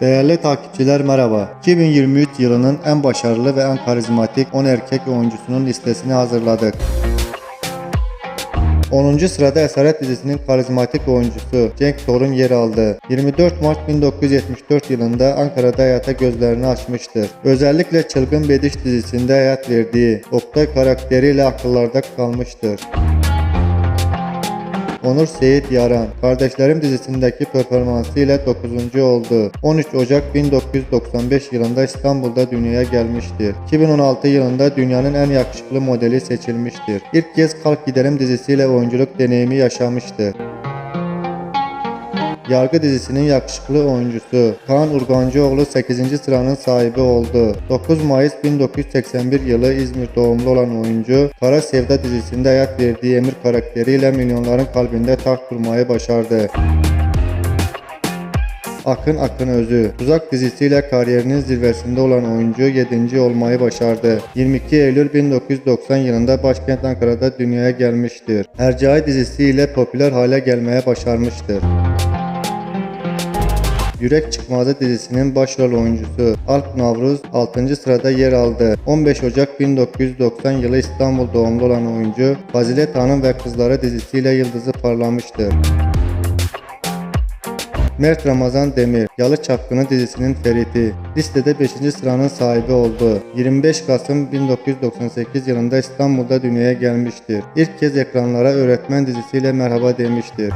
Değerli takipçiler merhaba. 2023 yılının en başarılı ve en karizmatik 10 erkek oyuncusunun listesini hazırladık. 10. sırada Esaret dizisinin karizmatik oyuncusu Cenk Torun yer aldı. 24 Mart 1974 yılında Ankara'da hayata gözlerini açmıştır. Özellikle Çılgın Bediş dizisinde hayat verdiği Oktay karakteriyle akıllarda kalmıştır. Onur Seyit Yaran, Kardeşlerim dizisindeki performansı ile 9. oldu. 13 Ocak 1995 yılında İstanbul'da dünyaya gelmiştir. 2016 yılında dünyanın en yakışıklı modeli seçilmiştir. İlk kez Kalk Giderim dizisiyle oyunculuk deneyimi yaşamıştır. Yargı dizisinin yakışıklı oyuncusu Kaan Urgancıoğlu 8. sıranın sahibi oldu. 9 Mayıs 1981 yılı İzmir doğumlu olan oyuncu, Kara Sevda dizisinde hayat verdiği Emir karakteriyle milyonların kalbinde taht kurmayı başardı. Akın Akın Özü Tuzak dizisiyle kariyerinin zirvesinde olan oyuncu 7. olmayı başardı. 22 Eylül 1990 yılında başkent Ankara'da dünyaya gelmiştir. Hercai dizisiyle popüler hale gelmeye başarmıştır. Yürek Çıkmazı dizisinin başrol oyuncusu Alp Navruz 6. sırada yer aldı. 15 Ocak 1990 yılı İstanbul doğumlu olan oyuncu Fazilet Hanım ve Kızları dizisiyle yıldızı parlamıştır. Mert Ramazan Demir, Yalı Çapkını dizisinin Ferit'i, listede 5. sıranın sahibi oldu. 25 Kasım 1998 yılında İstanbul'da dünyaya gelmiştir. İlk kez ekranlara öğretmen dizisiyle merhaba demiştir.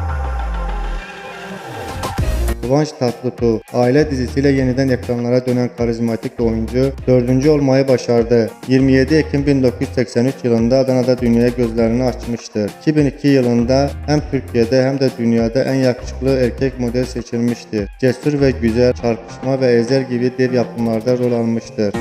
Kıvanç Tatlıtuğ, aile dizisiyle yeniden ekranlara dönen karizmatik oyuncu 4. olmayı başardı. 27 Ekim 1983 yılında Adana'da dünyaya gözlerini açmıştır. 2002 yılında hem Türkiye'de hem de dünyada en yakışıklı erkek model seçilmiştir. Cesur ve güzel, çarpışma ve ezel gibi dev yapımlarda rol almıştır.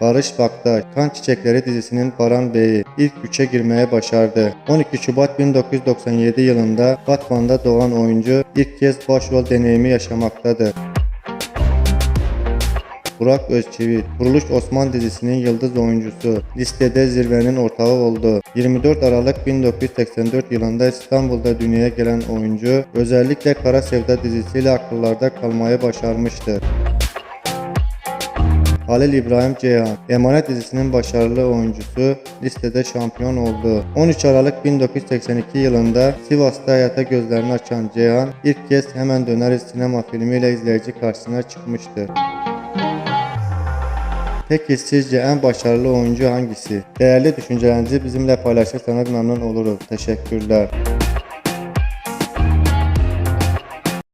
Barış Baktaş, Kan Çiçekleri dizisinin Baran Bey'i ilk üçe girmeye başardı. 12 Şubat 1997 yılında Batman'da doğan oyuncu ilk kez başrol deneyimi yaşamaktadır. Burak Özçivit, Kuruluş Osman dizisinin yıldız oyuncusu, listede zirvenin ortağı oldu. 24 Aralık 1984 yılında İstanbul'da dünyaya gelen oyuncu, özellikle Kara Sevda dizisiyle akıllarda kalmayı başarmıştır. Halil İbrahim Ceyhan, Emanet dizisinin başarılı oyuncusu listede şampiyon oldu. 13 Aralık 1982 yılında Sivas'ta hayata gözlerini açan Ceyhan ilk kez Hemen Döneriz sinema filmiyle izleyici karşısına çıkmıştır. Peki sizce en başarılı oyuncu hangisi? Değerli düşüncelerinizi bizimle paylaşırsanız memnun oluruz. Teşekkürler.